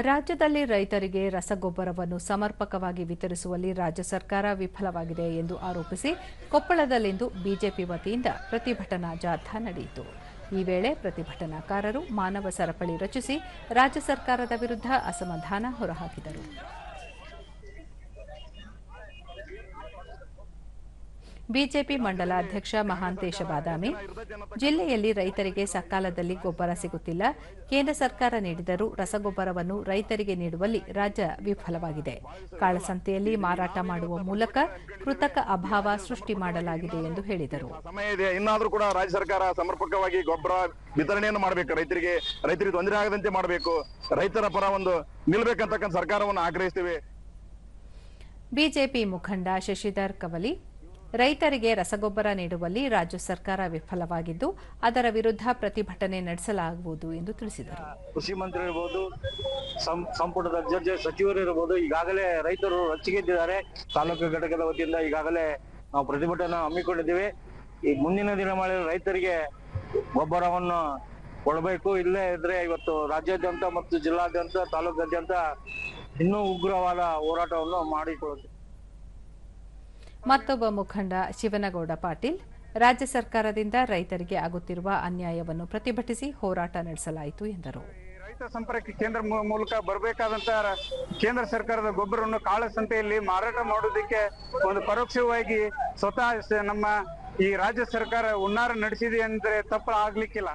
ರಾಜ್ಯದಲ್ಲಿ ರೈತರಿಗೆ ರಸಗೊಬ್ಬರವನ್ನು ಸಮರ್ಪಕವಾಗಿ ವಿತರಿಸುವಲ್ಲಿ ರಾಜ್ಯ ಸರ್ಕಾರ ವಿಫಲವಾಗಿದೆ ಎಂದು ಆರೋಪಿಸಿ ಕೊಪ್ಪಳದಲ್ಲಿಂದು ಬಿಜೆಪಿ ವತಿಯಿಂದ ಪ್ರತಿಭಟನಾ ಜಾಥಾ ನಡೆಯಿತು. ಈ ವೇಳೆ ಪ್ರತಿಭಟನಾಕಾರರು ಮಾನವ ಸರಪಳಿ ರಚಿಸಿ ರಾಜ್ಯ ಸರ್ಕಾರದ ವಿರುದ್ಧ ಅಸಮಾಧಾನ ಹೊರಹಾಕಿದರು. ಬಿಜೆಪಿ ಮಂಡಲ ಅಧ್ಯಕ್ಷ ಮಹಾಂತೇಶ ಬಾದಾಮಿ ಜಿಲ್ಲೆಯಲ್ಲಿ ರೈತರಿಗೆ ಸಕಾಲದಲ್ಲಿ ಗೊಬ್ಬರ ಸಿಗುತ್ತಿಲ್ಲ. ಕೇಂದ್ರ ಸರ್ಕಾರ ನೀಡಿದರೂ ರಸಗೊಬ್ಬರವನ್ನು ರೈತರಿಗೆ ನೀಡುವಲ್ಲಿ ರಾಜ್ಯ ವಿಫಲವಾಗಿದೆ. ಕಾಳಸಂತೆಯಲ್ಲಿ ಮಾರಾಟ ಮಾಡುವ ಮೂಲಕ ಕೃತಕ ಅಭಾವ ಸೃಷ್ಟಿ ಮಾಡಲಾಗಿದೆ ಎಂದು ಹೇಳಿದರು. ಇನ್ನಾದರೂ ಕೂಡ ರಾಜ್ಯ ಸರ್ಕಾರ ಸಮರ್ಪಕವಾಗಿ ಗೊಬ್ಬರ ವಿತರಣೆಯನ್ನು ಮಾಡಬೇಕು. ರೈತರಿಗೆ ರೈತರಿಗೆ ತೊಂದರೆ ಆಗದಂತೆ ಮಾಡಬೇಕು. ರೈತರ ಪರ ಒಂದು ನಿಲ್ಬೇಕಂತಕ್ಕಂಥ ಸರ್ಕಾರವನ್ನು ಆಗ್ರಹಿಸುತ್ತೇವೆ ಬಿಜೆಪಿ ಮುಖಂಡ ಶಶಿಧರ್ ಕವಲಿ ರೈತರಿಗೆ ರಸಗೊಬ್ಬರ ನೀಡುವಲ್ಲಿ ರಾಜ್ಯ ಸರ್ಕಾರ ವಿಫಲವಾಗಿದ್ದು, ಅದರ ವಿರುದ್ಧ ಪ್ರತಿಭಟನೆ ನಡೆಸಲಾಗುವುದು ಎಂದು ತಿಳಿಸಿದರು. ಕೃಷಿ ಮಂತ್ರಿ ಇರಬಹುದು ಸಂಪುಟದ ಅಧ್ಯಕ್ಷ, ಸಚಿವರು ಇರಬಹುದು ಈಗಾಗಲೇ ರೈತರು ರಚಿಗೆದ್ದಿದ್ದಾರೆ ತಾಲೂಕು ಘಟಕದ ವತಿಯಿಂದ ಈಗಾಗಲೇ ನಾವು ಪ್ರತಿಭಟನೆ ಹಮ್ಮಿಕೊಂಡಿದ್ದೇವೆ. ಈ ಮುಂದಿನ ದಿನಗಳಲ್ಲಿ ರೈತರಿಗೆ ಗೊಬ್ಬರವನ್ನು ಕೊಡಬೇಕು. ಇಲ್ಲೇ ಇದ್ರೆ ಇವತ್ತು ರಾಜ್ಯಾದ್ಯಂತ ಮತ್ತು ಜಿಲ್ಲಾದ್ಯಂತ, ತಾಲೂಕಾದ್ಯಂತ ಇನ್ನೂ ಉಗ್ರವಾದ ಹೋರಾಟವನ್ನು ಮಾಡಿಕೊಳ್ಳುತ್ತೇವೆ ಮತ್ತೊಬ್ಬ ಮುಖಂಡ ಶಿವನಗೌಡ ಪಾಟೀಲ್, ರಾಜ್ಯ ಸರ್ಕಾರದಿಂದ ರೈತರಿಗೆ ಆಗುತ್ತಿರುವ ಅನ್ಯಾಯವನ್ನು ಪ್ರತಿಭಟಿಸಿ ಹೋರಾಟ ನಡೆಸಲಾಯಿತು ಎಂದರು. ರೈತ ಸಂಪರ್ಕ ಕೇಂದ್ರ ಮೂಲಕ ಬರಬೇಕಾದಂತ ಕೇಂದ್ರ ಸರ್ಕಾರದ ಗೊಬ್ಬರವನ್ನು ಕಾಳಸಂತೆಯಲ್ಲಿ ಮಾರಾಟ ಮಾಡೋದಕ್ಕೆ ಒಂದು ಪರೋಕ್ಷವಾಗಿ ಸ್ವತಃ ನಮ್ಮ ಈ ರಾಜ್ಯ ಸರ್ಕಾರ ಉನ್ನಾರ ನಡೆಸಿದೆ ಅಂದ್ರೆ ತಪ್ಪು ಆಗ್ಲಿಕ್ಕಿಲ್ಲ